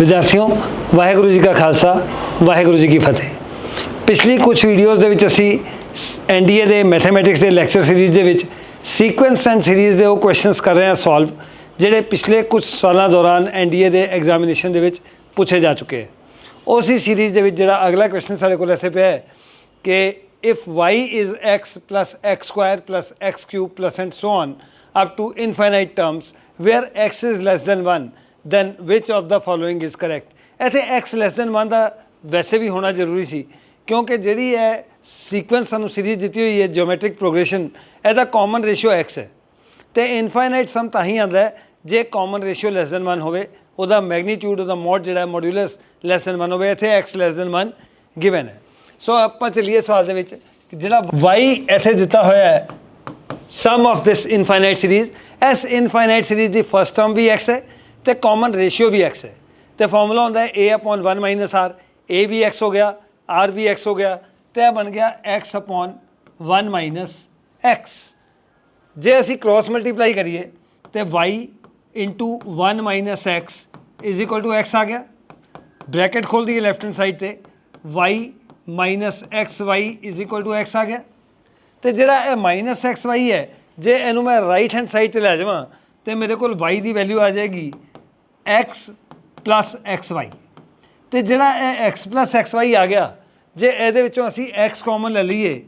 ਵਿਦਿਆਰਥੀਓ, ਵਾਹਿਗੁਰੂ ਜੀ ਕਾ ਖਾਲਸਾ, ਵਾਹਿਗੁਰੂ ਜੀ ਕੀ ਫਤਿਹ। ਪਿਛਲੀ ਕੁਝ ਵੀਡੀਓਜ਼ ਦੇ ਵਿੱਚ ਅਸੀਂ ਐਨਡੀਏ ਦੇ ਮੈਥਮੈਟਿਕਸ ਦੇ ਲੈਕਚਰ ਸੀਰੀਜ਼ ਦੇ ਵਿੱਚ ਸੀਕੁਐਂਸ ਐਂਡ ਸੀਰੀਜ਼ ਦੇ ਉਹ ਕੁਐਸਚਨਸ ਕਰ ਰਹੇ ਹਾਂ ਸੋਲਵ ਜਿਹੜੇ ਪਿਛਲੇ ਕੁਝ ਸਾਲਾਂ ਦੌਰਾਨ ਐਨਡੀਏ ਦੇ ਐਗਜ਼ਾਮੀਨੇਸ਼ਨ ਦੇ ਵਿੱਚ ਪੁੱਛੇ ਜਾ ਚੁੱਕੇ ਹੈ। ਉਸੇ ਸੀਰੀਜ਼ ਦੇ ਵਿੱਚ ਜਿਹੜਾ ਅਗਲਾ ਕੁਐਸਚਨ ਸਾਡੇ ਕੋਲ ਇੱਥੇ ਪਿਆ ਹੈ ਕਿ if y is x plus x square plus x cube plus and so on up to infinite terms, where x is less than 1 then which of the following is correct? ਇੱਥੇ x less than 1 ਦਾ ਵੈਸੇ ਵੀ ਹੋਣਾ ਜ਼ਰੂਰੀ ਸੀ, ਕਿਉਂਕਿ ਜਿਹੜੀ ਹੈ sequence ਸਾਨੂੰ ਸੀਰੀਜ਼ ਦਿੱਤੀ ਹੋਈ ਹੈ ਜਿਓਮੈਟ੍ਰਿਕ ਪ੍ਰੋਗਰੈਸ਼ਨ ਇਹਦਾ ਕਾਮਨ ਰੇਸ਼ੀਓ x ਹੈ। ਤੇ ਇਨਫਾਈਨਾਈਟ ਸਮ ਤਾਂ ਹੀ ਆਉਂਦਾ ਹੈ, ਜੇ ਕਾਮਨ ਰੇਸ਼ੀਓ ਲੈਸ ਦੈਨ 1 ਹੋਵੇ, ਉਹਦਾ ਮੈਗਨੀਟਿਊਡ ਉਹਦਾ ਮੋਡ ਜਿਹੜਾ ਮੋਡੂਲਸ ਲੈਸ ਦੈਨ 1 ਹੋਵੇ, ਇੱਥੇ x ਲੈਸ ਦੈਨ 1 ਗਿਵਨ ਹੈ। ਸੋ ਆਪਾਂ ਚੱਲੀਏ ਸਵਾਲ ਦੇ ਵਿੱਚ ਕਿ ਜਿਹੜਾ y ਇੱਥੇ ਦਿੱਤਾ ਹੋਇਆ ਹੈ sum of this infinite series ਇਸ ਇਨਫਾਈਨਾਈਟ ਸੀਰੀਜ਼ ਦੀ ਫਰਸਟ ਟਰਮ ਵੀ x ਹੈ ਤੇ ਕਾਮਨ ਰੇਸ਼ੀਓ ਵੀ x ਹੈ। ਤੇ ਫਾਰਮੂਲਾ ਹੁੰਦਾ ਹੈ a 1 r, a we x ਹੋ ਗਿਆ, r ਵੀ x ਹੋ ਗਿਆ, ਤੇ ਇਹ ਬਣ ਗਿਆ x 1 x ਜੇ ਅਸੀਂ ਕ੍ਰਾਸ ਮਲਟੀਪਲਾਈ ਕਰੀਏ, ਤੇ y 1 x x ਆ ਗਿਆ। ਬ੍ਰੈਕਟ ਖੋਲ ਦਈਏ ਲੈਫਟ ਹੈਂਡ ਸਾਈਡ ਤੇ, y xy x ਆ ਗਿਆ। ਤੇ ਜਿਹੜਾ ਇਹ xy ਹੈ, ਜੇ ਇਹਨੂੰ ਮੈਂ ਰਾਈਟ ਹੈਂਡ ਸਾਈਡ ਤੇ ਲੈ ਜਾਵਾਂ, ਤੇ ਮੇਰੇ ਕੋਲ y ਦੀ ਵੈਲਿਊ ਆ ਜਾਏਗੀ x xy ਤੇ ਜਿਹੜਾ ਇਹ x xy ਆ ਗਿਆ, ਜੇ ਇਹਦੇ ਵਿੱਚੋਂ ਅਸੀਂ x ਕਾਮਨ ਲੈ ਲਈਏ,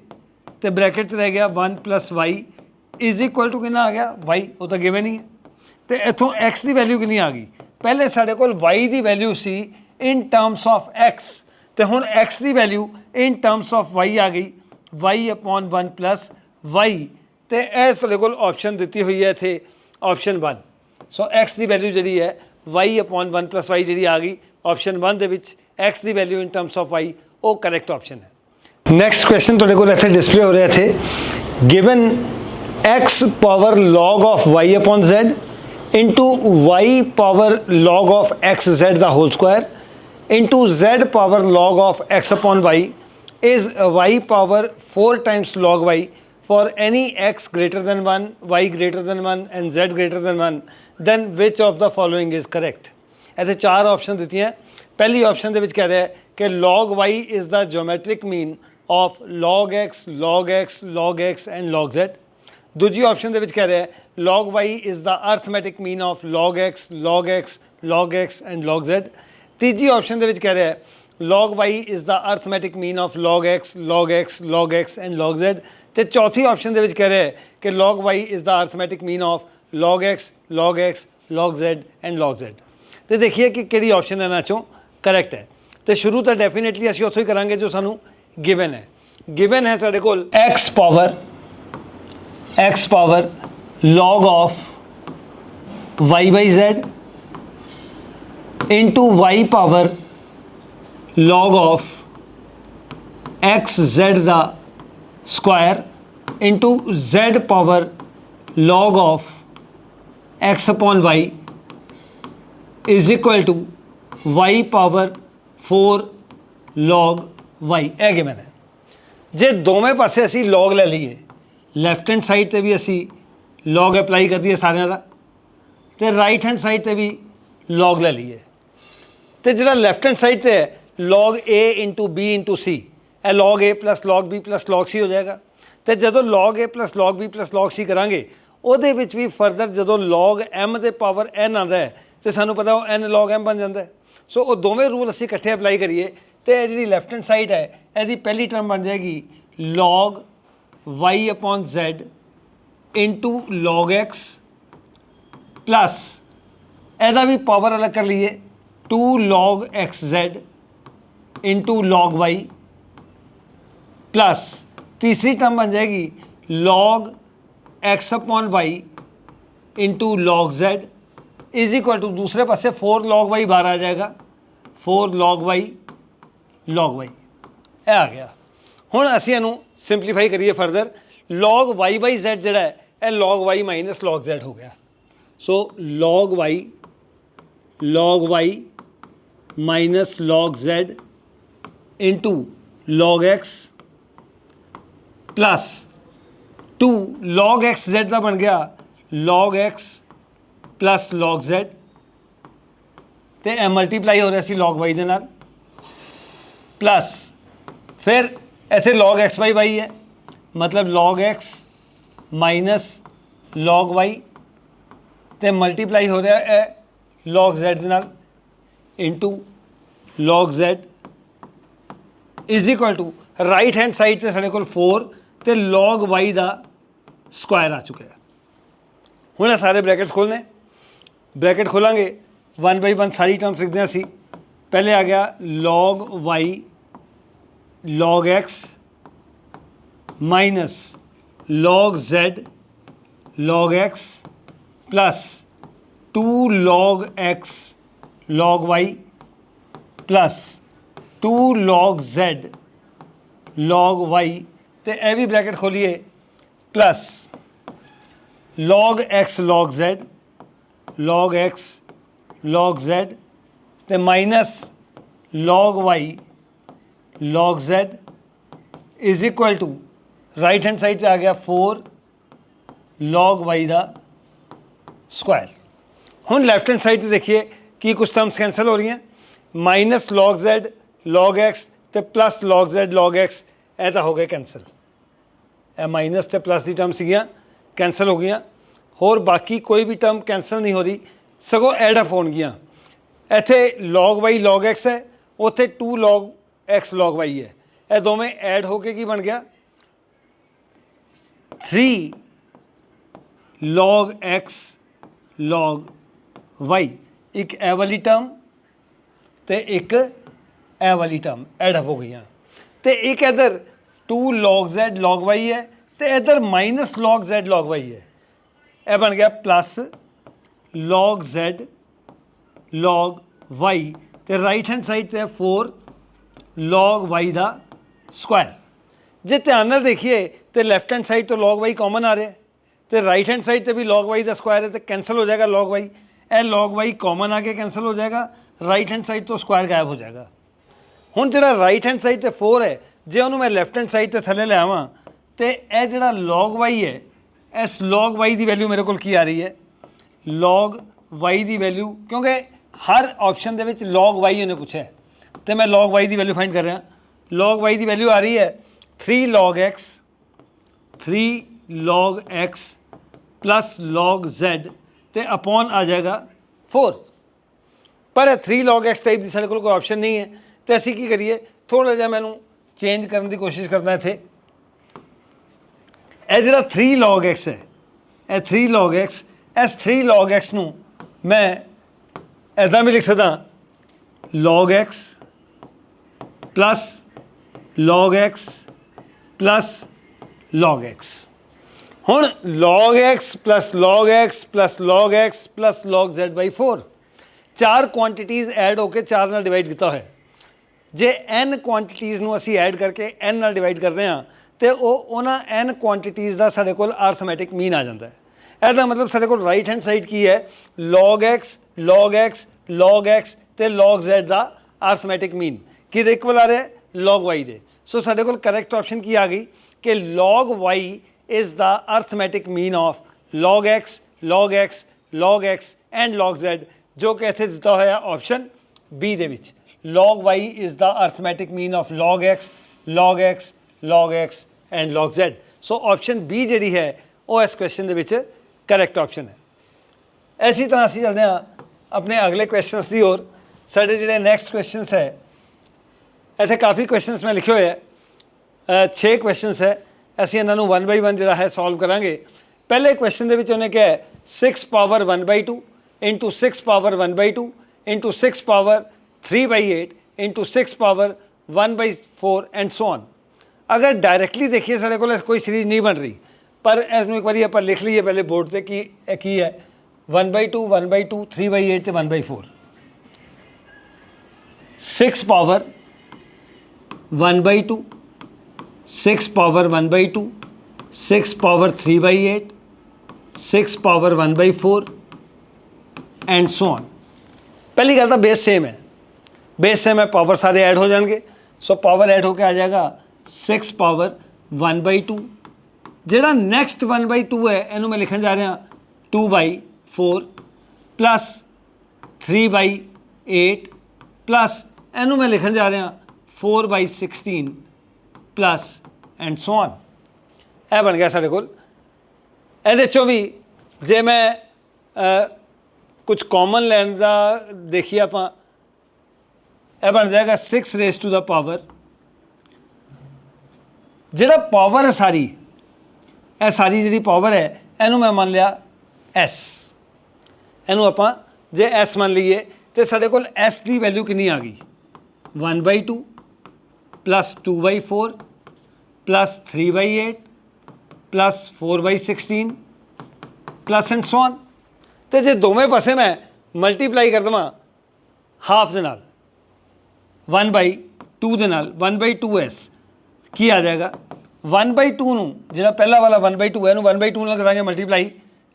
ਤੇ ਬ੍ਰੈਕਟ 'ਚ ਰਹਿ ਗਿਆ 1 y ਕਿੰਨਾ ਆ ਗਿਆ? y, ਉਹ ਤਾਂ ਗਿਵਨ ਹੀ ਹੈ। ਤੇ ਇੱਥੋਂ x ਦੀ ਵੈਲਿਊ ਕਿੰਨੀ ਆ ਗਈ? ਪਹਿਲੇ ਸਾਡੇ ਕੋਲ y ਦੀ ਵੈਲਿਊ ਸੀ ਇਨ ਟਰਮਸ ਆਫ x, ਤੇ ਹੁਣ x the value in terms of y ਆ ਗਈ। y 1 y, ਤੇ ਇਹ ਤੁਹਾਡੇ ਕੋਲ ਆਪਸ਼ਨ ਦਿੱਤੀ ਹੋਈ ਹੈ ਇੱਥੇ ਆਪਸ਼ਨ 1 ਸੋ x ਦੀ ਵੈਲਿਊ ਜਿਹੜੀ ਹੈ y 1 y ਜਿਹੜੀ ਆ ਗਈ ਆਪਸ਼ਨ 1 ਦੇ ਵਿੱਚ x the value in terms of y ਉਹ ਕਰੈਕਟ ਆਪਸ਼ਨ ਹੈ ਨੈਕਸਟ ਕੁਐਸਚਨ ਤੁਹਾਡੇ ਕੋਲ ਇੱਥੇ ਡਿਸਪਲੇ ਹੋ ਰਿਹਾ ਇੱਥੇ given x power log of y upon z into y power log of xz the whole square into z power log of x upon y is y power 4 times log y for any x greater than 1 y greater than 1 and z greater than 1 then which of the following is correct ਇਹਦੇ ਚਾਰ option ਦਿੱਤੀਆਂ ਪਹਿਲੀ option ਦੇ ਵਿੱਚ ਕਹਿ ਰਿਹਾ ਹੈ ਕਿ log y is the geometric mean of log x log x log x and log z ਦੂਜੀ ਆਪਸ਼ਨ ਦੇ ਵਿੱਚ ਕਹਿ ਰਿਹਾ ਹੈ log y is the arithmetic mean of log x log x log x and log z ਤੀਜੀ option ਦੇ ਵਿੱਚ ਕਹਿ ਰਿਹਾ ਹੈ log y is the arithmetic mean of log x log x log x and log z ਤੇ ਚੌਥੀ option ਦੇ ਵਿੱਚ ਕਹਿ ਰਿਹਾ ਹੈ ਕਿ log y is the arithmetic mean of log x, log x, log z and log z ਤੇ ਦੇਖੀਏ ਕਿ ਕਿਹੜੀ ਆਪਸ਼ਨ ਇਹਨਾਂ ਚੋਂ ਕਰੈਕਟ ਹੈ ਤੇ ਸ਼ੁਰੂ ਤਾਂ ਡੈਫੀਨਿਟਲੀ ਅਸੀਂ ਉੱਥੋਂ ਹੀ ਕਰਾਂਗੇ ਜੋ ਸਾਨੂੰ ਗਿਵਨ ਹੈ ਗਿਵਨ ਹੈ ਸਾਡੇ ਕੋਲ x power x power log of y by z into y power log of x z the square into z power log of x upon y is equal to y power 4 log y ਇਹ given ਹੈ ਜੇ ਦੋਵੇਂ ਪਾਸੇ ਅਸੀਂ log ਲੈ ਲਈਏ left hand side ਤੇ ਵੀ ਅਸੀਂ log ਅਪਲਾਈ ਕਰ ਦਈਏ ਸਾਰਿਆਂ ਦਾ, ਤੇ ਰਾਈਟ ਹੈਂਡ ਸਾਈਡ ਤੇ ਵੀ log ਲੈ ਲਈਏ। ਤੇ ਜਿਹੜਾ ਲੈਫਟ ਹੈਂਡ ਸਾਈਡ ਤੇ ਹੈ log a b c, ਇਹ log a log b log c ਹੋ ਜਾਏਗਾ। ਤੇ ਜਦੋਂ log a log b log c ਕਰਾਂਗੇ ਉਹਦੇ ਵਿੱਚ ਵੀ ਫਰਦਰ ਜਦੋਂ log m ਦੇ ਪਾਵਰ n ਆਉਂਦਾ ਹੈ, ਤੇ ਸਾਨੂੰ ਪਤਾ ਉਹ n log m ਬਣ ਜਾਂਦਾ ਹੈ। ਸੋ ਉਹ ਦੋਵੇਂ ਰੂਲ ਅਸੀਂ ਇਕੱਠੇ ਅਪਲਾਈ ਕਰੀਏ, ਤੇ ਇਹ ਜਿਹੜੀ ਲੈਫਟ ਹੈਂਡ ਸਾਈਡ ਹੈ, ਇਹਦੀ ਪਹਿਲੀ ਟਰਮ ਬਣ ਜਾਏਗੀ log y upon z into log x plus ਇਹਦਾ ਵੀ ਪਾਵਰ ਅਲੱਗ ਕਰ ਲਈਏ 2 log xz into log y plus ਤੀਸਰੀ ਟਰਮ ਬਣ ਜਾਏਗੀ log x upon y into log z is equal to ਦੂਸਰੇ ਪਾਸੇ 4 log y ਬਾਹਰ ਆ ਜਾਏਗਾ 4 log y log y ਇਹ ਆ ਗਿਆ ਹੁਣ ਅਸੀਂ ਇਹਨੂੰ ਸਿੰਪਲੀਫਾਈ ਕਰੀਏ further log y by z ਜਿਹੜਾ ਹੈ ਇਹ log y minus log z ਹੋ ਗਿਆ ਸੋ log y log y minus log z into log x plus 2 log x z ਦਾ ਬਣ ਗਿਆ। log x plus log z ਤੇ ਇਹ ਮਲਟੀਪਲਾਈ ਹੋ ਰਿਹਾ ਸੀ log y ਦੇ ਨਾਲ। ਪਲੱਸ ਫਿਰ ਇੱਥੇ log x by y ਹੈ। ਮਤਲਬ log x minus log y ਤੇ ਮਲਟੀਪਲਾਈ ਹੋ ਰਿਹਾ ਹੈ log z ਦੇ ਨਾਲ। Into log z is equal to right hand side ਤੇ ਸਾਡੇ ਕੋਲ 4 ਤੇ log y ਦਾ ਸਕੁਆਇਰ ਆ ਚੁੱਕਿਆ ਹੁਣ ਇਹ ਸਾਰੇ ਬ੍ਰੈਕਟਸ ਖੋਲਨੇ ਬ੍ਰੈਕਟ ਖੋਲਾਂਗੇ। 1 ਬਾਈ 1 ਸਾਰੀ ਟਰਮਸ ਲਿਖਦੇ ਹਾਂ ਅਸੀਂ। ਪਹਿਲੇ ਆ ਗਿਆ log y, log x minus log z, log x, plus 2 log x, log y, plus 2 log z, log y ਤੇ ਇਹ ਵੀ bracket ਖੋਲੀਏ। Plus log x log z, log x log z ਤੇ minus log y log z is equal to right hand side ਤੇ ਆ ਗਿਆ 4 log y ਦਾ square ਹੁਣ left hand side ਤੇ ਦੇਖੀਏ ਕੀ ਕੁਝ ਟਰਮਸ ਕੈਨਸਲ ਹੋ ਰਹੀਆਂ minus log z, log x ਤੇ plus log z, log x ਇਹ ਤਾਂ ਹੋ ਗਏ ਕੈਨਸਲ ਇਹ ਮਾਈਨਸ ਤੇ ਪਲੱਸ ਦੀ ਟਰਮ ਸੀਗੀਆਂ ਕੈਨਸਲ ਹੋ ਗਈਆਂ। ਹੋਰ ਬਾਕੀ ਕੋਈ ਵੀ ਟਰਮ ਕੈਨਸਲ ਨਹੀਂ ਹੋ ਰਹੀ, ਸਗੋਂ ਐਡ ਅਪ ਹੋਣਗੀਆਂ ਇੱਥੇ log y, log x ਹੈ, ਉੱਥੇ 2 log x, log y ਹੈ। ਇਹ ਦੋਵੇਂ ਐਡ ਹੋ ਕੇ ਕੀ ਬਣ ਗਿਆ? 3 log x, log y ਇੱਕ ਇਹ ਵਾਲੀ ਟਰਮ ਤੇ ਇੱਕ ਇਹ ਵਾਲੀ ਟਰਮ ਐਡ ਅਪ ਹੋ ਗਈਆਂ। ਤੇ ਇੱਕ ਇਧਰ 2 log z log y ਹੈ ਤੇ ਇਧਰ minus log z log y ਹੈ ਇਹ ਬਣ ਗਿਆ plus log z log y ਤੇ ਰਾਈਟ ਹੈਂਡ ਸਾਈਡ ਤੇ ਹੈ 4 log y ਦਾ ਸਕੁਆਇਰ ਜੇ ਧਿਆਨ ਨਾਲ ਦੇਖੀਏ ਤੇ ਲੈਫਟ ਹੈਂਡ ਸਾਈਡ ਤੋਂ log y ਕਾਮਨ ਆ ਰਿਹਾ ਹੈ ਤੇ ਰਾਈਟ ਹੈਂਡ ਸਾਈਡ ਤੇ ਵੀ log y ਦਾ ਸਕੁਆਇਰ ਹੈ ਤੇ ਕੈਨਸਲ ਹੋ ਜਾਏਗਾ log y ਇਹ log y ਕਾਮਨ ਆ ਕੇ ਕੈਨਸਲ ਹੋ ਜਾਏਗਾ ਰਾਈਟ ਹੈਂਡ ਸਾਈਡ ਤੋਂ ਸਕੁਆਇਰ ਗਾਇਬ ਹੋ ਜਾਏਗਾ ਹੁਣ ਜਿਹੜਾ ਰਾਈਟ ਹੈਂਡ ਸਾਈਡ ਤੇ 4 ਹੈ ਜੇ ਉਹਨੂੰ ਮੈਂ ਲੈਫਟ ਹੈਂਡ ਸਾਈਡ ਤੇ ਥੱਲੇ ਲੈ ਆਵਾਂ ਤੇ ਇਹ ਜਿਹੜਾ log y ਹੈ ਇਸ log y ਦੀ ਵੈਲਿਊ ਮੇਰੇ ਕੋਲ ਕੀ ਆ ਰਹੀ ਹੈ? log y ਦੀ ਵੈਲਿਊ ਕਿਉਂਕਿ ਹਰ ਆਪਸ਼ਨ ਦੇ ਵਿੱਚ log y ਉਹਨੇ ਪੁੱਛਿਆ। ਹੈ, ਤੇ ਮੈਂ log y ਦੀ ਵੈਲਿਊ ਫਾਈਂਡ ਕਰ ਰਿਹਾ। log y ਦੀ ਵੈਲਿਊ ਆ ਰਹੀ ਹੈ 3 log x 3 log x plus log z ਤੇ ਅਪੋਨ ਆ ਜਾਏਗਾ 4 ਪਰ ਇਹ 3 log x ਟਾਈਪ ਦੀ ਸਾਡੇ ਕੋਲ ਕੋਈ ਆਪਸ਼ਨ ਨਹੀਂ ਹੈ। ਤੇ ਅਸੀਂ ਕੀ ਕਰੀਏ? ਥੋੜਾ ਜਿਹਾ ਮੈਨੂੰ ਚੇਂਜ ਕਰਨ ਦੀ ਕੋਸ਼ਿਸ਼ ਕਰਦਾ ਇੱਥੇ ਇਹ ਜਿਹੜਾ 3 log x ਹੈ ਇਹ 3 log x ਇਸ 3 log x ਨੂੰ ਮੈਂ ਐਦਾਂ ਵੀ ਲਿਖ ਸਕਦਾ log x plus log x plus log x ਹੁਣ log x log x log x log z 4 ਚਾਰ ਕੁਆਂਟੀਟੀਆਂ ਐਡ ਹੋ ਕੇ ਚਾਰ ਨਾਲ ਡਿਵਾਈਡ ਕੀਤਾ ਹੋਇਆ ਜੇ n ਕੁਆਂਟੀਟੀਆਂ ਨੂੰ ਅਸੀਂ ਐਡ ਕਰਕੇ n ਨਾਲ ਡਿਵਾਈਡ ਕਰਦੇ ਹਾਂ, ਤੇ ਉਹ ਉਹਨਾਂ n ਕੁਆਂਟੀਟੀਆਂ ਦਾ ਸਾਡੇ ਕੋਲ ਅਰਥਮੈਟਿਕ ਮੀਨ ਆ ਜਾਂਦਾ ਹੈ। ਇਹਦਾ ਮਤਲਬ ਸਾਡੇ ਕੋਲ ਰਾਈਟ ਹੈਂਡ ਸਾਈਡ ਕੀ ਹੈ? log x log x log x ਤੇ log z ਦਾ ਅਰਥਮੈਟਿਕ ਮੀਨ ਕਿਹਦੇ ਇਕੁਅਲ ਆ ਰਿਹਾ? ਹੈ? log y ਦੇ। ਸੋ ਸਾਡੇ ਕੋਲ ਕਰੈਕਟ ਆਪਸ਼ਨ ਕੀ ਆ ਗਈ? ਕਿ log y is the arithmetic mean of log x log x log x and log z, ਜੋ ਕਿ ਇੱਥੇ ਦਿੱਤਾ ਹੋਇਆ ਆਪਸ਼ਨ B ਦੇ ਵਿੱਚ। Log y is the arithmetic mean of log x log x log x, and log z. So option B ਜਿਹੜੀ ਹੈ, ਉਹ ਇਸ ਕੁਐਸਚਨ ਦੇ ਵਿੱਚ ਕਰੈਕਟ ਆਪਸ਼ਨ ਹੈ। ਐਸੀ ਤਰ੍ਹਾਂ ਅਸੀਂ ਚੱਲਦੇ ਹਾਂ ਆਪਣੇ ਅਗਲੇ ਕੁਐਸਚਨਸ ਦੀ ਔਰ ਸਾਡੇ ਜਿਹੜੇ ਨੈਕਸਟ ਕੁਐਸਚਨਸ ਹੈ, ਇੱਥੇ ਕਾਫੀ ਕੁਐਸਚਨਸ ਮੈਂ ਲਿਖੇ ਹੋਏ ਹੈ। 6 ਕੁਐਸਚਨਸ ਹੈ। ਅਸੀਂ ਇਹਨਾਂ ਨੂੰ 1 ਬਾਈ 1 ਜਿਹੜਾ ਹੈ ਸੋਲਵ ਕਰਾਂਗੇ। ਪਹਿਲੇ ਕੁਐਸਚਨ ਦੇ ਵਿੱਚ ਉਹਨੇ ਕਿਹਾ ਹੈ 6 power 1 by 2 into 6 power 1 by 2 into 6 power 3 by 8 into 6 power 1 by 4 and so on ਅਗਰ ਡਾਇਰੈਕਟਲੀ ਦੇਖੀਏ ਸਾਡੇ ਕੋਲ ਕੋਈ ਸੀਰੀਜ਼ ਨਹੀਂ ਬਣ ਰਹੀ ਪਰ ਇਸ ਨੂੰ ਇੱਕ ਵਾਰੀ ਆਪਾਂ ਲਿਖ ਲਈਏ ਪਹਿਲੇ ਬੋਰਡ ਤੇ ਕਿ ਇਹ ਕੀ ਹੈ 1 ਬਾਈ 2 1 ਬਾਈ 2 3 ਬਾਈ 8 ਤੇ 1 by 4 6 power 1 by 2 6 power 1 by 2 6 power 3 by 8 6 power 1 by 4 and so on ਪਹਿਲੀ ਗੱਲ ਤਾਂ ਬੇਸ ਸੇਮ ਹੈ ਬੇਸ ਸੇਮ ਹੈ ਪਾਵਰ ਸਾਰੇ ਐਡ ਹੋ ਜਾਣਗੇ ਸੋ ਪਾਵਰ ਐਡ ਹੋ ਕੇ ਆ ਜਾਏਗਾ 6 ਪਾਵਰ 1 ਬਾਈ 2 ਜਿਹੜਾ ਨੈਕਸਟ 1 ਬਾਈ 2 ਹੈ ਇਹਨੂੰ ਮੈਂ ਲਿਖਣ ਜਾ ਰਿਹਾ 2 ਬਾਈ 4 ਪਲੱਸ 3 ਬਾਈ 8 ਪਲੱਸ ਇਹਨੂੰ ਮੈਂ ਲਿਖਣ ਜਾ ਰਿਹਾ 4 by 16 plus and so on ਇਹ ਬਣ ਗਿਆ ਸਾਡੇ ਕੋਲ ਇਹਦੇ ਚੋਂ ਵੀ ਜੇ ਮੈਂ ਕੁਝ ਕਾਮਨ ਲੈਣ ਦਾ ਦੇਖੀਏ ਆਪਾਂ ਇਹ ਬਣ ਜਾਏਗਾ 6 ਰੇਸ ਟੂ ਦਾ ਪਾਵਰ ਜਿਹੜਾ ਪਾਵਰ ਹੈ ਸਾਰੀ, ਇਹ ਸਾਰੀ ਜਿਹੜੀ ਪਾਵਰ ਹੈ, ਇਹਨੂੰ ਮੈਂ ਮੰਨ ਲਿਆ s ਇਹਨੂੰ ਆਪਾਂ ਜੇ s ਮੰਨ ਲਈਏ, ਤੇ ਸਾਡੇ ਕੋਲ s ਦੀ ਵੈਲਿਊ ਕਿੰਨੀ ਆ ਗਈ? 1/2 plus 2/4 plus 3/8 plus 4/16 plus and so on ਤੇ ਜੇ ਦੋਵੇਂ ਪਾਸੇ ਮੈਂ ਮਲਟੀਪਲਾਈ ਕਰ ਦਵਾਂ ਹਾਫ ਦੇ ਨਾਲ। 1/2 ਦੇ ਨਾਲ 1/2s ਕੀ ਆ ਜਾਏਗਾ? 1/2 ਨੂੰ, ਜਿਹੜਾ ਪਹਿਲਾ ਵਾਲਾ 1/2 ਹੈ, ਇਹਨੂੰ 1/2 ਨਾਲ ਕਰਾਂਗੇ ਮਲਟੀਪਲਾਈ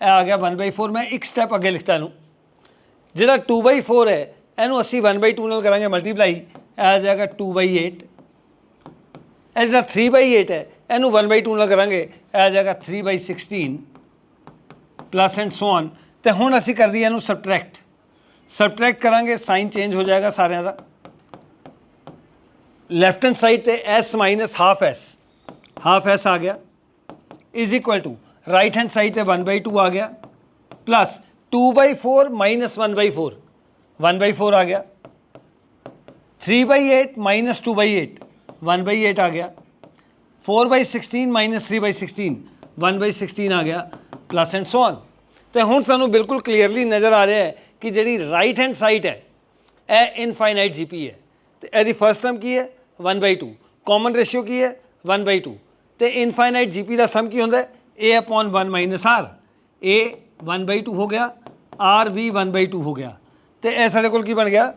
ਇਹ ਆ ਗਿਆ 1/4 ਮੈਂ ਇੱਕ ਸਟੈਪ ਅੱਗੇ ਲਿਖਤਾ ਇਹਨੂੰ। ਜਿਹੜਾ 2/4 ਹੈ, ਇਹਨੂੰ ਅਸੀਂ 1/2 ਨਾਲ ਕਰਾਂਗੇ ਮਲਟੀਪਲਾਈ ਇਹ ਆ ਜਾਏਗਾ 2/8 ਇਹ ਜਿਹੜਾ 3/8 ਹੈ, ਇਹਨੂੰ 1/2 ਨਾਲ ਕਰਾਂਗੇ, ਇਹ ਆ ਜਾਏਗਾ 3/16 ਪਲੱਸ ਐਂਡ ਸੋ ਔਨ ਤੇ ਹੁਣ ਅਸੀਂ ਕਰ ਦਈਏ ਇਹਨੂੰ ਸਬਟ੍ਰੈਕਟ ਸਬਟ੍ਰੈਕਟ ਕਰਾਂਗੇ ਸਾਈਨ ਚੇਂਜ ਹੋ ਜਾਏਗਾ ਸਾਰਿਆਂ ਦਾ। ਲੈਫਟ ਹੈਂਡ ਸਾਈਡ ਤੇ s half s. Half s ਆ ਗਿਆ. Is equal to right hand side ਤੇ 1/2 ਆ ਗਿਆ. ਪਲੱਸ 2/4 1/4 1/4 ਆ ਗਿਆ. 3/8 2/8 1/8 ਆ ਗਿਆ. 4/16 3/16 1/16 ਆ ਗਿਆ. ਪਲੱਸ ਐਂਡ ਸੋ ਔਨ ਤੇ ਹੁਣ ਸਾਨੂੰ ਬਿਲਕੁਲ ਕਲੀਅਰਲੀ ਨਜ਼ਰ ਆ ਰਿਹਾ ਹੈ ਕਿ ਜਿਹੜੀ ਰਾਈਟ ਹੈਂਡ ਸਾਈਡ ਹੈ, ਇਹ ਇਨਫਾਈਨਾਈਟ ਜੀਪੀ ਹੈ। ਤੇ ਇਹਦੀ ਫਸਟ ਟਰਮ ਕੀ ਹੈ? 1/2 ਕਾਮਨ ਰੇਸ਼ੀਓ ਕੀ ਹੈ? 1/2 ਤੇ ਇਨਫਾਈਨਾਈਟ ਜੀਪੀ ਦਾ ਸਮ ਕੀ ਹੁੰਦਾ? ਹੈ a 1 r. A 1/2 ਹੋ ਗਿਆ। R ਵੀ 1/2 ਹੋ ਗਿਆ। ਤੇ ਇਹ ਸਾਡੇ ਕੋਲ ਕੀ ਬਣ ਗਿਆ?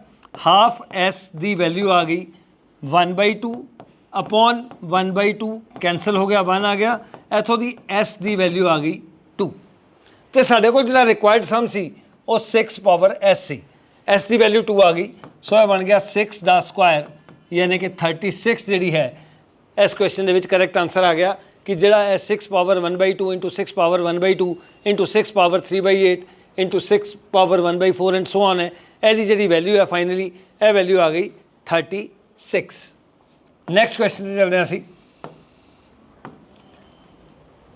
ਹਾਫ s ਦੀ ਵੈਲਿਊ ਆ ਗਈ। 1/2 ਅਪਨ 1/2 ਕੈਨਸਲ ਹੋ ਗਿਆ। 1 ਆ ਗਿਆ। ਇਥੋਂ ਦੀ s ਦੀ ਵੈਲਿਊ ਆ ਗਈ 2 ਤੇ ਸਾਡੇ ਕੋਲ ਜਿਹੜਾ ਰਿਕੁਆਇਰਡ ਸਮ ਸੀ, ਉਹ 6 ਪਾਵਰ s ਸੀ। S ਦੀ ਵੈਲਿਊ 2 ਆ ਗਈ। ਸੋ ਇਹ ਬਣ ਗਿਆ 6 ਦਾ ਸਕੁਆਇਰ ਯਾਨੀ ਕਿ 36 ਜਿਹੜੀ ਹੈ, ਇਸ ਕੁਐਸਚਨ ਦੇ ਵਿੱਚ ਕਰੈਕਟ ਆਨਸਰ ਆ ਗਿਆ ਕਿ ਜਿਹੜਾ ਹੈ 6 power 1/2 6 power 1/2 6 power 3/8 6 power 1/4 and so on ਹੈ, ਇਹਦੀ ਜਿਹੜੀ ਵੈਲਿਊ ਹੈ ਫਾਈਨਲੀ ਇਹ ਵੈਲਿਊ ਆ ਗਈ 36 ਨੈਕਸਟ ਕੁਐਸਚਨ ਤੇ ਚੱਲਦੇ ਹਾਂ ਅਸੀਂ।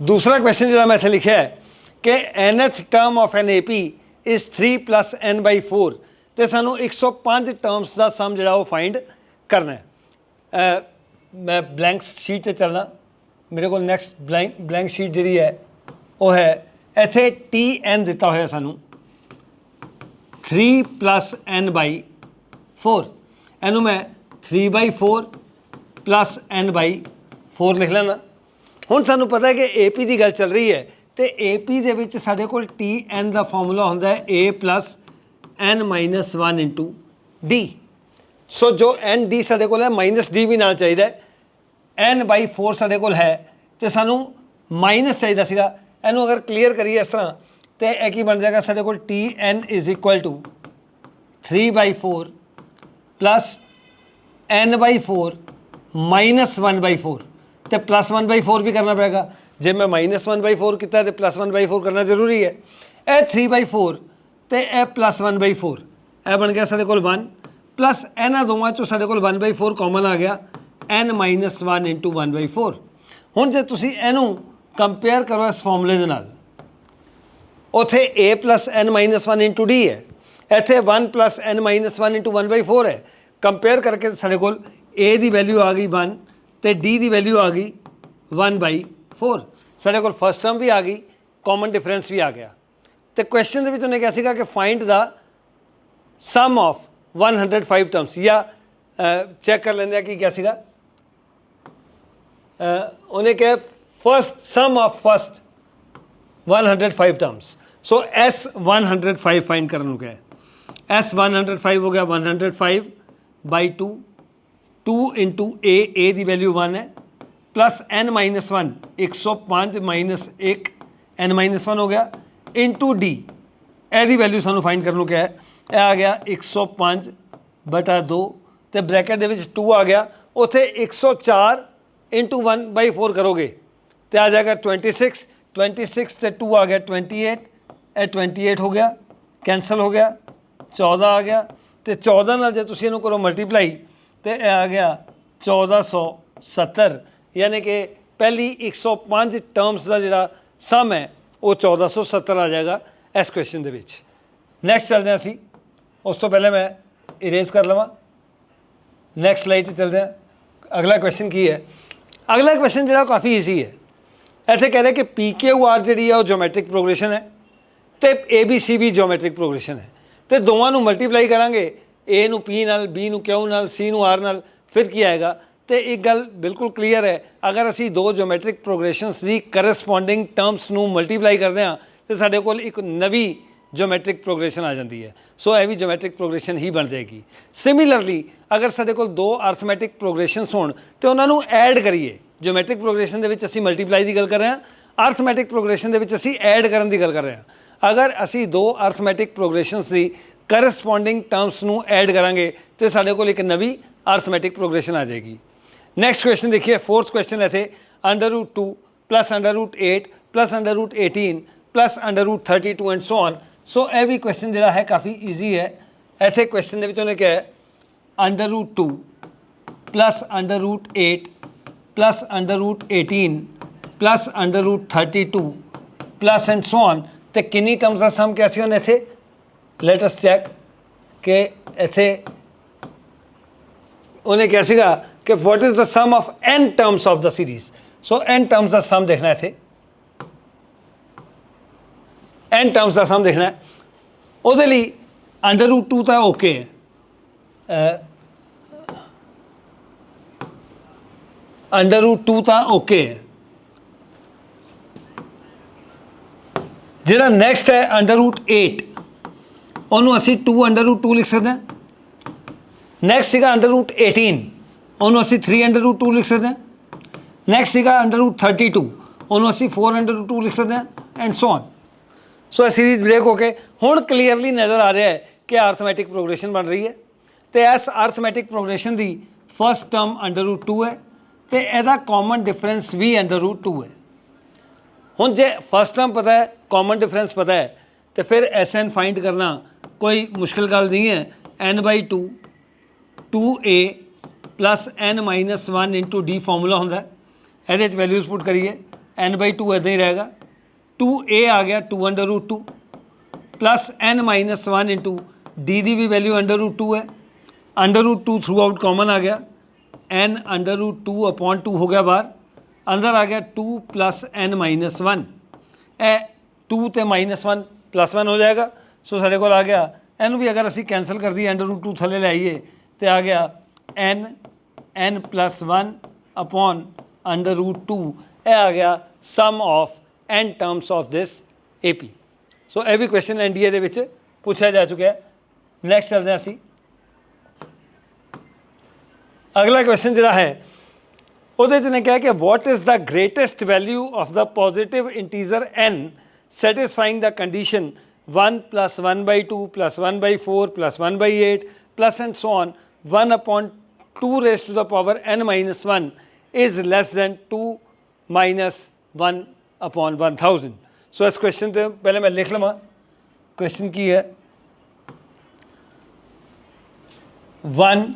ਦੂਸਰਾ ਕੁਐਸਚਨ ਜਿਹੜਾ ਮੈਂ ਇੱਥੇ ਲਿਖਿਆ ਹੈ ਕਿ nth term of an AP is 3 n 4 ਤੇ ਸਾਨੂੰ 105 ਟਰਮਸ ਦਾ ਸਮ ਜਿਹੜਾ ਉਹ ਫਾਈਂਡ ਕਰਨਾ ਹੈ। ਮੈਂ ਬਲੈਂਕ ਸ਼ੀਟ ਤੇ ਚੱਲਣਾ ਮੇਰੇ ਕੋਲ ਨੈਕਸਟ ਬਲੈਂਕ ਬਲੈਂਕ ਸ਼ੀਟ ਜਿਹੜੀ ਹੈ, ਉਹ ਹੈ, ਇੱਥੇ tn ਦਿੱਤਾ ਹੋਇਆ ਸਾਨੂੰ। 3 n 4 ਇਹਨੂੰ ਮੈਂ 3 4 ਪਲੱਸ n 4 ਲਿਖ ਲੈਣਾ ਹੁਣ ਸਾਨੂੰ ਪਤਾ ਹੈ ਕਿ AP ਦੀ ਗੱਲ ਚੱਲ ਰਹੀ ਹੈ, ਤੇ AP ਦੇ ਵਿੱਚ ਸਾਡੇ ਕੋਲ Tn ਦਾ ਫਾਰਮੂਲਾ ਹੁੰਦਾ ਹੈ A n 1 D ਸੋ ਜੋ ND ਸਾਡੇ ਕੋਲ ਹੈ ਮਾਈਨਸ D ਵੀ ਨਾਲ ਚਾਹੀਦਾ ਹੈ n 4 ਸਾਡੇ ਕੋਲ ਹੈ ਤੇ ਸਾਨੂੰ ਮਾਈਨਸ ਚਾਹੀਦਾ ਸੀਗਾ ਇਹਨੂੰ ਅਗਰ ਕਲੀਅਰ ਕਰੀਏ ਇਸ ਤਰ੍ਹਾਂ ਤੇ ਇਹ ਕੀ ਬਣ ਜਾਏਗਾ ਸਾਡੇ ਕੋਲ Tn 3 4 ਪਲੱਸ n 4 ਮਾਈਨਸ 1 4 ਤੇ ਪਲੱਸ 1 4 ਵੀ ਕਰਨਾ ਪਏਗਾ ਜੇ ਮੈਂ ਮਾਈਨਸ 1 4 ਕੀਤਾ ਤੇ ਪਲੱਸ 1 4 ਕਰਨਾ ਜ਼ਰੂਰੀ ਹੈ ਇਹ 3 4 ਤੇ ਇਹ ਪਲੱਸ 1 4 ਇਹ ਬਣ ਗਿਆ ਸਾਡੇ ਕੋਲ 1 ਪਲੱਸ ਇਹਨਾਂ ਦੋਵਾਂ ਚੋਂ ਸਾਡੇ ਕੋਲ 1 4 ਕਾਮਨ ਆ ਗਿਆ। N 1 1 4 ਹੁਣ ਜੇ ਤੁਸੀਂ ਇਹਨੂੰ ਕੰਪੇਅਰ ਕਰੋ ਇਸ ਫਾਰਮੂਲੇ ਦੇ ਨਾਲ, ਉਥੇ a n 1 d ਹੈ। ਇੱਥੇ 1 n 1 1 4 ਹੈ। ਕੰਪੇਅਰ ਕਰਕੇ ਸਾਡੇ ਕੋਲ a ਦੀ ਵੈਲਿਊ ਆ ਗਈ 1 ਤੇ d ਦੀ ਵੈਲਿਊ ਆ ਗਈ 1 4 ਸਾਡੇ ਕੋਲ ਫਸਟ ਟਰਮ ਵੀ ਆ ਗਈ ਕਾਮਨ ਡਿਫਰੈਂਸ ਵੀ ਆ ਗਿਆ। ਤੇ ਕੁਐਸਚਨ ਦੇ ਵਿੱਚ ਉਹਨੇ ਕਿਹਾ ਸੀਗਾ ਕਿ find the sum of 105 terms ਜਾਂ ਚੈੱਕ ਕਰ ਲੈਂਦੇ ਆ ਕਿ ਕਿਆ ਸੀਗਾ ਉਹਨੇ ਕਿਹਾ first sum of first 105 terms so S 105 find ਕਰਨ ਨੂੰ ਕਿਹਾ S 105 ਹੋ ਗਿਆ 105 ਬਾਈ 2 2 into A A ਦੀ ਵੈਲਿਊ 1 ਹੈ ਪਲੱਸ n 1 105 ਮਾਈਨਸ 1 n 1 ਹੋ ਗਿਆ into D ਇਹਦੀ ਵੈਲਿਊ ਸਾਨੂੰ ਫਾਈਂਡ ਕਰਨ ਨੂੰ ਕਿਹਾ ਹੈ ਇਹ ਆ ਗਿਆ 105 ਬਟਾ 2 ਤੇ ਬ੍ਰੈਕਟ ਦੇ ਵਿੱਚ 2 ਆ ਗਿਆ। ਉਥੇ 104 into 1 by 4 ਕਰੋਗੇ। ਤੇ ਆ ਜਾਏਗਾ 26 26 ਤੇ 2 ਆ ਗਿਆ 28 ਇਹ 28 ਹੋ ਗਿਆ ਕੈਨਸਲ ਹੋ ਗਿਆ 14 ਆ ਗਿਆ। ਤੇ 14 ਨਾਲ ਜੇ ਤੁਸੀਂ ਇਹਨੂੰ ਕਰੋ ਮਲਟੀਪਲਾਈ ਤੇ ਇਹ ਆ ਗਿਆ 1470 ਯਾਨੀ ਕਿ ਪਹਿਲੀ 105 ਟਰਮਸ ਦਾ ਜਿਹੜਾ ਸਮ ਹੈ, ਉਹ 1470 ਆ ਜਾਏਗਾ ਇਸ ਕੁਐਸਚਨ ਦੇ ਵਿੱਚ। ਨੈਕਸਟ ਚੱਲਦੇ ਹਾਂ ਅਸੀਂ। ਉਸ ਤੋਂ ਪਹਿਲੇ ਮੈਂ ਇਰੇਜ਼ ਕਰ ਲਵਾਂ। ਨੈਕਸਟ ਸਲਾਈਡ ਤੇ ਚੱਲਦੇ ਹਾਂ। ਅਗਲਾ ਕੁਐਸਚਨ ਕੀ ਹੈ? ਅਗਲਾ ਕੁਐਸਚਨ ਜਿਹੜਾ ਕਾਫੀ ਈਜ਼ੀ ਹੈ। ਇੱਥੇ ਕਹਿ ਰਹੇ ਕਿ PQR ਜਿਹੜੀ ਆ ਉਹ ਜਿਓਮੈਟ੍ਰਿਕ ਪ੍ਰੋਗਰੈਸ਼ਨ ਹੈ ਤੇ ABC ਵੀ ਜਿਓਮੈਟ੍ਰਿਕ ਪ੍ਰੋਗਰੈਸ਼ਨ ਹੈ। ਤੇ ਦੋਵਾਂ ਨੂੰ ਮਲਟੀਪਲਾਈ ਕਰਾਂਗੇ। A ਨੂੰ P ਨਾਲ, B ਨੂੰ Q ਨਾਲ, C ਨੂੰ R ਨਾਲ, ਫਿਰ ਕੀ ਆਏਗਾ? ਤੇ ਇੱਕ ਗੱਲ ਬਿਲਕੁਲ ਕਲੀਅਰ ਹੈ। ਅਗਰ ਅਸੀਂ ਦੋ ਜਿਓਮੈਟ੍ਰਿਕ ਪ੍ਰੋਗਰੈਸ਼ਨਸ ਦੀ ਕਰਸਪੋਂਡਿੰਗ ਟਰਮਸ ਨੂੰ ਮਲਟੀਪਲਾਈ ਕਰਦੇ ਹਾਂ, ਤੇ ਸਾਡੇ ਕੋਲ ਇੱਕ ਨਵੀਂ ਜਿਓਮੈਟ੍ਰਿਕ ਪ੍ਰੋਗਰੈਸ਼ਨ ਆ ਜਾਂਦੀ ਹੈ। ਸੋ ਇਹ ਵੀ ਜਿਓਮੈਟ੍ਰਿਕ ਪ੍ਰੋਗਰੈਸ਼ਨ ਹੀ ਬਣ ਜਾਏਗੀ। ਸਿਮਿਲਰਲੀ ਅਗਰ ਸਾਡੇ ਕੋਲ ਦੋ ਅਰਥਮੈਟਿਕ ਪ੍ਰੋਗਰੈਸ਼ਨਸ ਹੋਣ, ਤੇ ਉਹਨਾਂ ਨੂੰ ਐਡ ਕਰੀਏ। ਜਿਓਮੈਟ੍ਰਿਕ ਪ੍ਰੋਗਰੈਸ਼ਨ ਦੇ ਵਿੱਚ ਅਸੀਂ ਮਲਟੀਪਲਾਈ ਦੀ ਗੱਲ ਕਰ ਰਹੇ ਹਾਂ। ਅਰਥਮੈਟਿਕ ਪ੍ਰੋਗਰੈਸ਼ਨ ਦੇ ਵਿੱਚ ਅਸੀਂ ਐਡ ਕਰਨ ਦੀ ਗੱਲ ਕਰ ਰਹੇ ਹਾਂ। ਅਗਰ ਅਸੀਂ ਦੋ ਅਰਥਮੈਟਿਕ ਪ੍ਰੋਗਰੈਸ਼ਨਸ ਦੀ ਕਰਸਪੋਂਡਿੰਗ ਟਰਮਸ ਨੂੰ ਐਡ ਕਰਾਂਗੇ, ਤੇ ਸਾਡੇ ਕੋਲ ਇੱਕ ਨਵੀਂ ਅਰਥਮੈਟਿਕ ਪ੍ਰੋਗਰੈਸ਼ਨ ਆ ਜਾਏਗੀ। ਨੈਕਸਟ ਕੁਐਸਚਨ ਦੇਖੀਏ। ਫੋਰਥ ਕੁਐਸਚਨ ਇੱਥੇ। Under root 2 plus under root 8 plus under root 18 plus under root 32 and so on so ਇਹ ਵੀ ਕੁਐਸਚਨ ਜਿਹੜਾ ਹੈ ਕਾਫੀ ਈਜ਼ੀ ਹੈ ਇੱਥੇ ਕੁਐਸਚਨ ਦੇ ਵਿੱਚ ਉਹਨੇ ਕਿਹਾ ਹੈ under root 2 plus under root 8 plus under root 18 plus under root 32 plus and so on. ਤੇ ਕਿੰਨੀ ਟਰਮਸ ਦਾ ਸਮ ਕਿਆ ਸੀ ਉਹਨੇ ਇੱਥੇ ਲੈਟ ਅਸ ਚੈੱਕ ਕਿ ਇੱਥੇ ਉਹਨੇ ਕਿਹਾ ਸੀਗਾ ਕਿ what is the sum of n terms of the series so n terms the sum terms ਦਾ ਸਮ ਦੇਖਣਾ ਹੈ। ਉਹਦੇ ਲਈ ਅੰਡਰ ਰੂਟ 2 ਤਾਂ ਓਕੇ ਹੈ। ਅੰਡਰ ਰੂਟ 2 ਤਾਂ ਓਕੇ ਹੈ। ਜਿਹੜਾ ਨੈਕਸਟ ਹੈ ਅੰਡਰ ਰੂਟ 8 ਉਹਨੂੰ ਅਸੀਂ 2 ਅੰਡਰ ਰੂਟ 2 ਲਿਖ ਸਕਦੇ ਹਾਂ। ਨੈਕਸਟ ਸੀਗਾ ਅੰਡਰ ਰੂਟ 18 ਉਹਨੂੰ ਅਸੀਂ 3 ਅੰਡਰ ਰੂਟ 2 ਲਿਖ ਸਕਦੇ ਹਾਂ। ਨੈਕਸਟ ਸੀਗਾ ਅੰਡਰ ਰੂਟ 32 ਉਹਨੂੰ ਅਸੀਂ 4 ਅੰਡਰ ਰੂਟ 2 ਲਿਖ ਸਕਦੇ ਹਾਂ ਐਂਡ ਸੋ ਔਨ ਸੋ ਇਹ ਸੀਰੀਜ਼ ਬ੍ਰੇਕ ਹੋ ਕੇ ਹੁਣ ਕਲੀਅਰਲੀ ਨਜ਼ਰ ਆ ਰਿਹਾ ਹੈ ਕਿ ਅਰਥਮੈਟਿਕ ਪ੍ਰੋਗਰੈਸ਼ਨ ਬਣ ਰਹੀ ਹੈ ਤੇ ਇਸ ਅਰਥਮੈਟਿਕ ਪ੍ਰੋਗਰੈਸ਼ਨ ਦੀ ਫਰਸਟ ਟਰਮ ਅੰਡਰ ਰੂਟ 2 ਹੈ ਤੇ ਇਹਦਾ ਕਾਮਨ ਡਿਫਰੈਂਸ ਵੀ ਅੰਡਰ ਰੂਟ 2 ਹੈ। ਹੁਣ ਜੇ ਫਸਟ ਟਰਮ ਪਤਾ ਹੈ ਕਾਮਨ ਡਿਫਰੈਂਸ ਪਤਾ ਹੈ, ਤੇ ਫਿਰ Sn ਫਾਈਂਡ ਕਰਨਾ ਕੋਈ ਮੁਸ਼ਕਿਲ ਗੱਲ ਨਹੀਂ ਹੈ। N 2 2a plus n minus 1 into d formula ਹੁੰਦਾ ਇਹਦੇ ਵਿੱਚ ਵੈਲਿਊਜ਼ ਪੁੱਟ ਕਰੀਏ। N 2 ਇਦਾਂ ਹੀ ਰਹੇਗਾ। 2a ਆ ਗਿਆ 2 under root 2 plus n minus 1 into d ਦੀ ਵੀ ਵੈਲਿਊ ਅੰਡਰ ਰੂਟ 2 ਹੈ under root 2 throughout common ਆ ਗਿਆ n ਅੰਡਰ ਰੂਟ 2 ਅਪੋਨ 2 ਹੋ ਗਿਆ ਬਾਹਰ ਅੰਦਰ ਆ ਗਿਆ 2 ਪਲੱਸ n ਮਾਈਨਸ 1 ਇਹ 2 ਤੇ ਮਾਈਨਸ 1 ਪਲੱਸ 1 ਹੋ ਜਾਏਗਾ ਸੋ ਸਾਡੇ ਕੋਲ ਆ ਗਿਆ ਇਹਨੂੰ ਵੀ ਅਗਰ ਅਸੀਂ ਕੈਨਸਲ ਕਰ ਦਈਏ ਅੰਡਰ ਰੂਟ 2 ਥੱਲੇ ਲੈ ਆਈਏ ਤੇ ਆ ਗਿਆ n n plus 1 upon under root 2 ਇਹ ਆ ਗਿਆ sum of n terms of this AP so ਇਹ ਵੀ ਕੁਐਸਚਨ ਐਨਡੀਏ ਦੇ ਵਿੱਚ ਪੁੱਛਿਆ ਜਾ ਚੁੱਕਿਆ ਹੈ ਨੈਕਸਟ ਚੱਲਦੇ ਹਾਂ ਅਸੀਂ ਅਗਲਾ ਕੁਐਸਚਨ ਜਿਹੜਾ ਹੈ ਉਹਦੇ 'ਚ ਨੇ ਕਿਹਾ ਕਿ what is the greatest value of the positive integer n satisfying the condition 1 plus 1 by 2 plus 1 by 4 plus 1 by 8 plus and so on 1 upon 2 raised to the power n minus 1 is less than 2 minus 1 upon 1000 so ਇਸ question ਤੇ ਪਹਿਲੇ ਮੈਂ ਲਿਖ ਲਵਾਂ question ਕੀ ਹੈ 1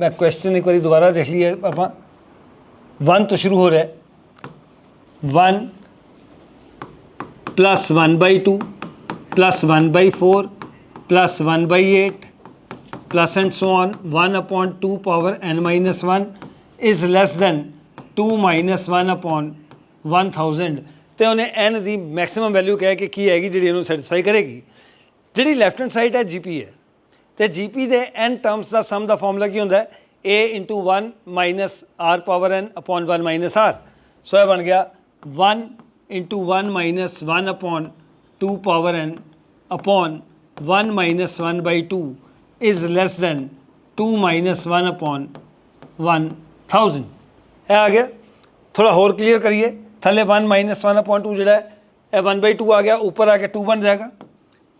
ਮੈਂ question ਇੱਕ ਵਾਰੀ ਦੁਬਾਰਾ ਦੇਖ ਲਈਏ ਆਪਾਂ 1 ਤੋਂ ਸ਼ੁਰੂ ਹੋ ਰਿਹਾ ਹੈ 1 plus 1 by 2 plus 1 by 4 plus 1 by 8 plus and so on 1 upon 2 power n minus 1 is less than 2 minus 1 upon 1000 ਤੇ ਉਹਨੇ n ਦੀ ਮੈਕਸਿਮਮ ਵੈਲਿਊ ਕਿਹਾ ਕਿ ਕੀ ਹੈਗੀ ਜਿਹੜੀ ਇਹਨੂੰ ਸੈਟੀਸਫਾਈ ਕਰੇਗੀ? ਜਿਹੜੀ ਲੈਫਟ ਹੈਂਡ ਸਾਈਡ ਹੈ GP ਹੈ। ਤੇ GP ਦੇ n ਟਰਮਸ ਦਾ ਸਮ ਦਾ ਫਾਰਮੂਲਾ ਕੀ ਹੁੰਦਾ? ਹੈ a 1 r power n upon 1 minus r so ਇਹ ਬਣ ਗਿਆ 1 into 1 minus 1 upon 2 power n upon 1 minus 1 by 2 is less than 2 minus 1 upon 1000 ਇਹ ਆ ਗਿਆ। ਥੋੜਾ ਹੋਰ ਕਲੀਅਰ ਕਰੀਏ। ਥੱਲੇ 1 minus 1 upon 2 ਜਿਹੜਾ ਹੈ ਇਹ 1 by 2 ਆ ਗਿਆ ਉੱਪਰ ਆ ਕੇ 2 ਬਣ ਜਾਏਗਾ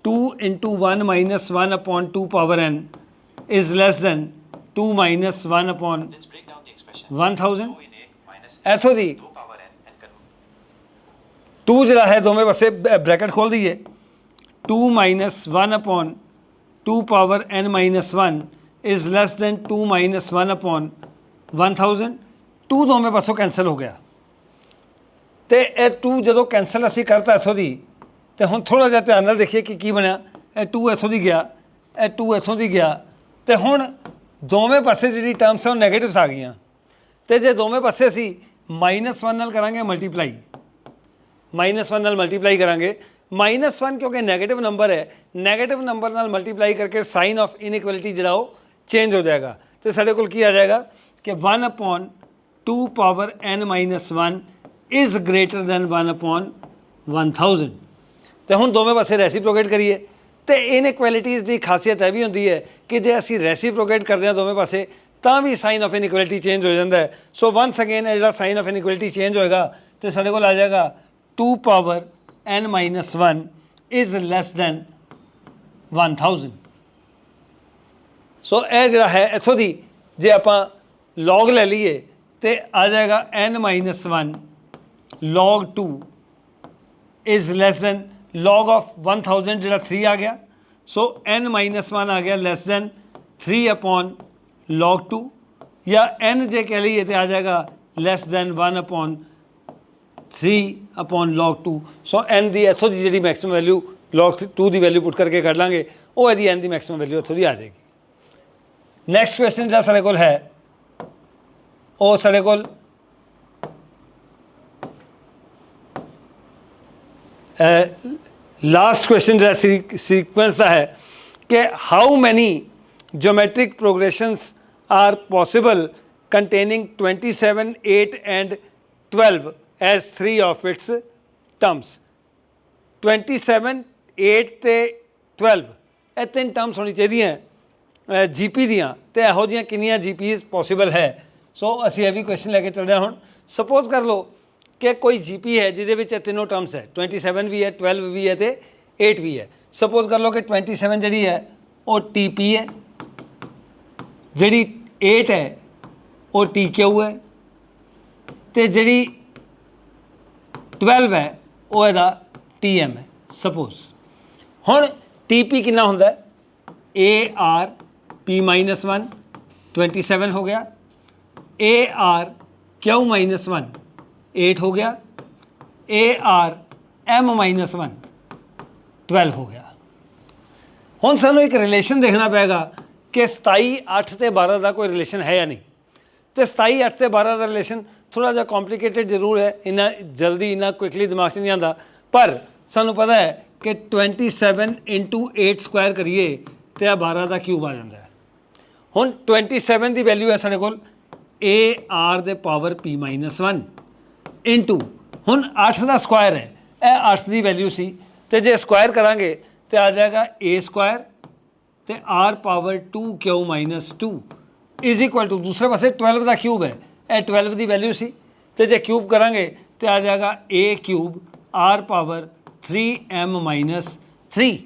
2 into 1 minus 1 upon 2 power n is less than 2 minus 1 upon Let's break down the expression. 1000 2 in a minus ਇੱਥੋਂ ਦੀ 2 power n and convert. 2 ਜਿਹੜਾ ਹੈ ਦੋਵੇਂ ਪਾਸੇ ਬ੍ਰੈਕਟ ਖੋਲ ਦਈਏ 2 1 upon 2 power n minus 1 is less ਤੇ ਇਹ 2 ਜਦੋਂ ਕੈਨਸਲ ਅਸੀਂ ਕਰਤਾ ਇੱਥੋਂ ਦੀ, ਤੇ ਹੁਣ ਥੋੜਾ ਜਿਹਾ ਧਿਆਨ ਨਾਲ ਦੇਖੀਏ ਕਿ ਕੀ ਬਣਿਆ। ਇਹ 2 ਇੱਥੋਂ ਦੀ ਗਿਆ, ਇਹ 2 ਇੱਥੋਂ ਦੀ ਗਿਆ। ਤੇ ਹੁਣ ਦੋਵੇਂ ਪਾਸੇ ਜਿਹੜੀ ਟਰਮਸ ਆ ਉਹ ਨੈਗੇਟਿਵਸ ਆ ਗਈਆਂ। ਤੇ ਜੇ ਦੋਵੇਂ ਪਾਸੇ ਅਸੀਂ -1 ਨਾਲ ਕਰਾਂਗੇ ਮਲਟੀਪਲਾਈ -1 ਨਾਲ ਮਲਟੀਪਲਾਈ ਕਰਾਂਗੇ। -1 ਕਿਉਂਕਿ 네ਗੇਟਿਵ ਨੰਬਰ ਹੈ 네ਗੇਟਿਵ ਨੰਬਰ ਨਾਲ ਮਲਟੀਪਲਾਈ ਕਰਕੇ ਸਾਈਨ ਆਫ ਇਨਇਕੁਐਲਿਟੀ ਜਿਹੜਾ ਉਹ ਚੇਂਜ ਹੋ ਜਾਏਗਾ। ਤੇ ਸਾਡੇ ਕੋਲ ਕੀ ਆ ਜਾਏਗਾ ਕਿ 1 upon 2 power n 1 is greater than 1 upon 1000 ਤੇ ਹੁਣ ਦੋਵੇਂ ਪਾਸੇ ਰੈਸੀਪ੍ਰੋਕੇਟ ਕਰੀਏ, ਤੇ ਇਨਇਕੁਐਲਿਟੀਜ਼ ਦੀ ਖਾਸੀਅਤ ਇਹ ਵੀ ਹੁੰਦੀ ਹੈ ਕਿ ਜੇ ਅਸੀਂ ਰੈਸੀਪ੍ਰੋਕੇਟ ਕਰਦੇ ਹਾਂ ਦੋਵੇਂ ਪਾਸੇ, ਤਾਂ ਵੀ ਸਾਈਨ ਆਫ ਇਨਇਕੁਐਲਿਟੀ ਚੇਂਜ ਹੋ ਜਾਂਦਾ ਹੈ। ਸੋ ਵਾਂਸ ਅਗੇਨ ਜਿਹੜਾ ਸਾਈਨ ਆਫ ਇਨਇਕੁਐਲਿਟੀ ਚੇਂਜ ਹੋਏਗਾ, ਤੇ ਸਾਡੇ ਕੋਲ ਆ ਜਾਏਗਾ 2 power n 1 is less than 1000 so ਇਹ ਜਿਹੜਾ ਹੈ, ਇੱਥੋਂ ਦੀ ਜੇ ਆਪਾਂ ਲੌਗ ਲੈ ਲਈਏ, ਤੇ ਆ ਜਾਏਗਾ n 1 log 2 is less than log of 1000 ਜਿਹੜਾ 3 ਆ ਗਿਆ ਸੋ n 1 ਆ ਗਿਆ ਲੈਸ than 3 upon log 2 ਜਾਂ n ਜੇ ਕਹ ਲਈਏ ਤੇ ਆ ਜਾਏਗਾ ਲੈਸ than 1 upon 3 upon log 2 ਸੋ n ਦੀ ਇੱਥੋਂ ਦੀ ਜਿਹੜੀ ਮੈਕਸਿਮਮ ਵੈਲਿਊ log 2 ਦੀ ਵੈਲਿਊ ਪੁੱਟ ਕਰਕੇ ਕੱਢ ਲਾਂਗੇ, ਉਹ ਇਹਦੀ n ਦੀ ਮੈਕਸਿਮਮ ਵੈਲਿਊ ਇੱਥੋਂ ਦੀ ਆ ਜਾਏਗੀ। ਨੈਕਸਟ ਕੁਐਸਚਨ ਜਿਹੜਾ ਸਾਡੇ ਕੋਲ ਹੈ, ਉਹ ਸਾਡੇ ਕੋਲ ਲਾਸਟ ਕੁਐਸਚਨ ਜਿਹੜਾ ਸੀਕੁਐਂਸ ਦਾ ਹੈ ਕਿ how many geometric progressions are possible containing 27 8 and 12 as three of its terms? 27 8 ਤੇ 12 ਇਹ ਤਿੰਨ ਟਰਮਸ ਹੋਣੀ ਚਾਹੀਦੀਆਂ ਜੀਪੀ ਦੀਆਂ। ਤੇ ਇਹੋ ਜਿਹੀਆਂ ਕਿੰਨੀਆਂ ਜੀਪੀਸ ਪੋਸੀਬਲ ਹੈ? ਸੋ ਅਸੀਂ ਇਹ ਵੀ ਕੁਐਸਚਨ ਲੈ ਕੇ ਚੱਲਦੇ ਹਾਂ ਹੁਣ। ਸਪੋਜ਼ ਕਰ ਲਓ ਕਿ ਕੋਈ ਜੀਪੀ ਹੈ ਜਿਹਦੇ ਵਿੱਚ ਇਹ ਤਿੰਨੋਂ ਟਰਮਸ ਹੈ। 27 ਵੀ ਹੈ 12 ਵੀ ਹੈ ਤੇ 8 ਵੀ ਹੈ। ਸਪੋਜ਼ ਕਰ ਲਓ ਕਿ 27 ਜਿਹੜੀ ਹੈ, ਉਹ ਟੀਪੀ ਹੈ। ਜਿਹੜੀ 8 ਹੈ, ਉਹ ਟੀਕਿਊ ਹੈ। ਤੇ ਜਿਹੜੀ 12 ਹੈ, ਉਹ ਇਹਦਾ ਟੀਐਮ ਹੈ ਸਪੋਜ਼ ਹੁਣ ਟੀਪੀ ਕਿੰਨਾ ਹੁੰਦਾ ਹੈ? ਏ ਆਰ ਪੀ ਮਾਈਨਸ 1 27 ਹੋ ਗਿਆ। ਏ ਆਰ ਕਿਊ ਮਾਈਨਸ 1 8 ਹੋ ਗਿਆ। ਏ ਆਰ ਐਮ ਮਾਈਨਸ 1 12 ਹੋ ਗਿਆ। ਹੁਣ ਸਾਨੂੰ ਇੱਕ ਰਿਲੇਸ਼ਨ ਦੇਖਣਾ ਪਏਗਾ ਕਿ 27 8 ਤੇ 12 ਦਾ ਕੋਈ ਰਿਲੇਸ਼ਨ ਹੈ ਜਾਂ ਨਹੀਂ। ਤੇ 27 8 ਤੇ 12 ਦਾ ਰਿਲੇਸ਼ਨ ਥੋੜਾ ਜਿਹਾ ਕੰਪਲਿਕੇਟਡ ਜ਼ਰੂਰ ਹੈ, ਇੰਨਾ ਜਲਦੀ, ਇੰਨਾ ਕੁਇਕਲੀ ਦਿਮਾਗ 'ਚ ਨਹੀਂ ਆਉਂਦਾ। ਪਰ ਸਾਨੂੰ ਪਤਾ ਹੈ ਕਿ 27 8 ਸਕੁਆਇਰ ਕਰੀਏ ਤੇ ਆ 12 ਦਾ ਕਿਊਬ ਆ ਜਾਂਦਾ ਹੈ। ਹੁਣ 27 ਦੀ ਵੈਲਿਊ ਹੈ ਸਾਡੇ ਕੋਲ, a r ਦੇ ਪਾਵਰ p 1 ਇਨਟੂ ਹੁਣ 8 ਦਾ ਸਕੁਆਇਰ ਹੈ। ਇਹ 8 ਦੀ ਵੈਲਿਊ ਸੀ। ਤੇ ਜੇ ਸਕੁਆਇਰ ਕਰਾਂਗੇ, ਤੇ ਆ ਜਾਏਗਾ a ਸਕੁਆਇਰ ਤੇ r power 2q 2 is equal to ਦੂਸਰੇ ਪਾਸੇ 12 ਦਾ ਕਿਊਬ ਹੈ। ਇਹ 12 ਦੀ ਵੈਲਿਊ ਸੀ। ਤੇ ਜੇ ਕਿਊਬ ਕਰਾਂਗੇ, ਤੇ ਆ ਜਾਏਗਾ a cube r power 3m 3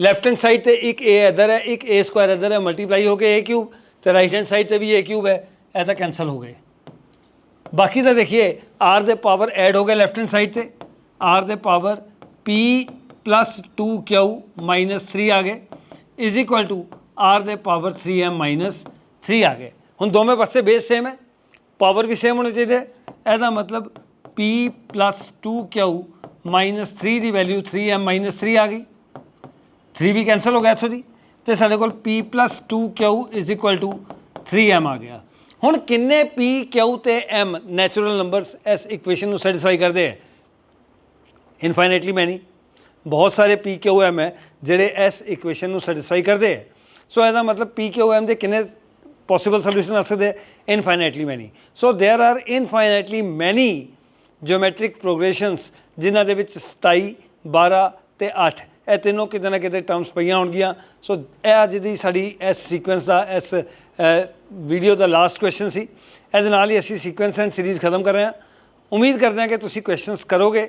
left hand side ਤੇ ਇੱਕ a ਇਧਰ ਹੈ, ਇੱਕ a ਸਕੁਆਇਰ ਇਧਰ ਹੈ। ਮਲਟੀਪਲਾਈ ਹੋ ਕੇ a ਕਿਊਬ ਤੇ ਰਾਈਟ ਹੈਂਡ ਸਾਈਡ ਤੇ ਵੀ a ਕਿਊਬ ਹੈ। ਇਹ ਤਾਂ ਕੈਨਸਲ ਹੋ ਗਏ। ਬਾਕੀ ਤਾਂ ਦੇਖੀਏ, r ਦੇ ਪਾਵਰ ਐਡ ਹੋ ਗਏ ਲੈਫਟ ਹੈਂਡ ਸਾਈਡ ਤੇ। R ਦੇ ਪਾਵਰ p 2q 3 ਆ ਗਏ। ਇਜ਼ ਇਕੁਅਲ ਟੂ r ਦੇ ਪਾਵਰ 3m 3 ਆ ਗਏ। ਹੁਣ ਦੋਵੇਂ ਪਾਸੇ ਬੇਸ ਸੇਮ ਹੈ। ਪਾਵਰ ਵੀ ਸੇਮ ਹੋਣੇ ਚਾਹੀਦੇ। ਹੈ। ਇਹਦਾ ਮਤਲਬ p 2q 3 ਦੀ ਵੈਲਿਊ 3m 3 ਆ ਗਈ। 3 ਵੀ ਕੈਨਸਲ ਹੋ ਗਿਆ ਇੱਥੋਂ ਦੀ। ਤੇ ਸਾਡੇ ਕੋਲ p 2q 3m ਆ ਗਿਆ। ਹੁਣ ਕਿੰਨੇ p q ਤੇ m ਨੈਚੁਰਲ ਨੰਬਰਸ ਇਸ ਇਕੁਏਸ਼ਨ ਨੂੰ ਸੈਟੀਸਫਾਈ ਕਰਦੇ ਹੈ ਇਨਫਾਈਨਾਈਟਲੀ ਮੈਨੀ ਬਹੁਤ ਸਾਰੇ p q m ਹੈ ਜਿਹੜੇ ਇਸ ਇਕੁਏਸ਼ਨ ਨੂੰ ਸੈਟੀਸਫਾਈ ਕਰਦੇ ਹੈ ਸੋ ਇਹਦਾ ਮਤਲਬ p q m ਦੇ ਕਿੰਨੇ ਪੋਸੀਬਲ ਸੋਲੂਸ਼ਨ ਆ ਸਕਦੇ infinitely many so there are infinitely many geometric ਪ੍ਰੋਗਰੈਸ਼ਨਸ ਜਿਨ੍ਹਾਂ ਦੇ ਵਿੱਚ 27 12 ਤੇ 8 ਇਹ ਤਿੰਨੋਂ ਕਿਤੇ ਨਾ ਕਿਤੇ ਟਰਮਸ ਪਈਆਂ ਹੋਣਗੀਆਂ ਸੋ ਇਹ ਅੱਜ ਦੀ ਸਾਡੀ ਇਸ ਸੀਕੁਐਂਸ ਦਾ ਇਸ ਵੀਡੀਓ ਦਾ ਲਾਸਟ ਕੁਐਸਚਨ ਸੀ। ਇਹਦੇ ਨਾਲ ਹੀ ਅਸੀਂ ਸੀਕੁਐਂਸ ਐਂਡ ਸੀਰੀਜ਼ ਖਤਮ ਕਰ ਰਹੇ ਹਾਂ। ਉਮੀਦ ਕਰਦੇ ਹਾਂ ਕਿ ਤੁਸੀਂ ਕੁਐਸਚਨਸ ਕਰੋਗੇ।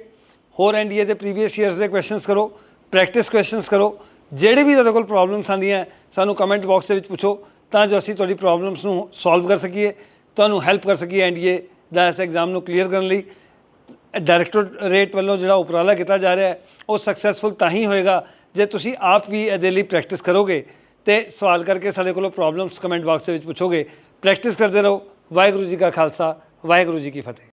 ਹੋਰ ਐਨਡੀਏ ਦੇ ਪ੍ਰੀਵੀਅਸ ਇਅਰਸ ਦੇ ਕੁਐਸਚਨਸ ਕਰੋ। ਪ੍ਰੈਕਟਿਸ ਕੁਐਸਚਨਸ ਕਰੋ। ਜਿਹੜੇ ਵੀ ਤੁਹਾਡੇ ਕੋਲ ਪ੍ਰੋਬਲਮਸ ਆਉਂਦੀਆਂ, ਸਾਨੂੰ ਕਮੈਂਟ ਬਾਕਸ ਦੇ ਵਿੱਚ ਪੁੱਛੋ। ਤਾਂ ਜੋ ਅਸੀਂ ਤੁਹਾਡੀ ਪ੍ਰੋਬਲਮਸ ਨੂੰ ਸੋਲਵ ਕਰ ਸਕੀਏ। ਤੁਹਾਨੂੰ ਹੈਲਪ ਕਰ ਸਕੀਏ ਐਨਡੀਏ ਦਾ ਇਸ ਐਗਜ਼ਾਮ ਨੂੰ ਕਲੀਅਰ ਕਰਨ ਲਈ। ਡਾਇਰੈਕਟੋਰੇਟ ਵੱਲੋਂ ਜਿਹੜਾ ਉਪਰਾਲਾ ਕੀਤਾ ਜਾ ਰਿਹਾ ਹੈ, ਉਹ ਸਕਸੈਸਫੁਲ ਤਾਂ ਹੀ ਹੋਏਗਾ ਜੇ ਤੁਸੀਂ ਆਪ ਵੀ ਇਹਦੇ ਲਈ ਪ੍ਰੈਕਟਿਸ ਕਰੋਗੇ। ਤੇ ਸਵਾਲ ਕਰਕੇ ਸਾਡੇ ਕੋਲੋਂ ਪ੍ਰੋਬਲਮਸ ਕਮੈਂਟ ਬਾਕਸ ਦੇ ਵਿੱਚ ਪੁੱਛੋਗੇ। ਪ੍ਰੈਕਟਿਸ ਕਰਦੇ ਰਹੋ। ਵਾਹਿਗੁਰੂ ਜੀ ਕਾ ਖਾਲਸਾ, ਵਾਹਿਗੁਰੂ ਜੀ ਕੀ ਫਤਿਹ।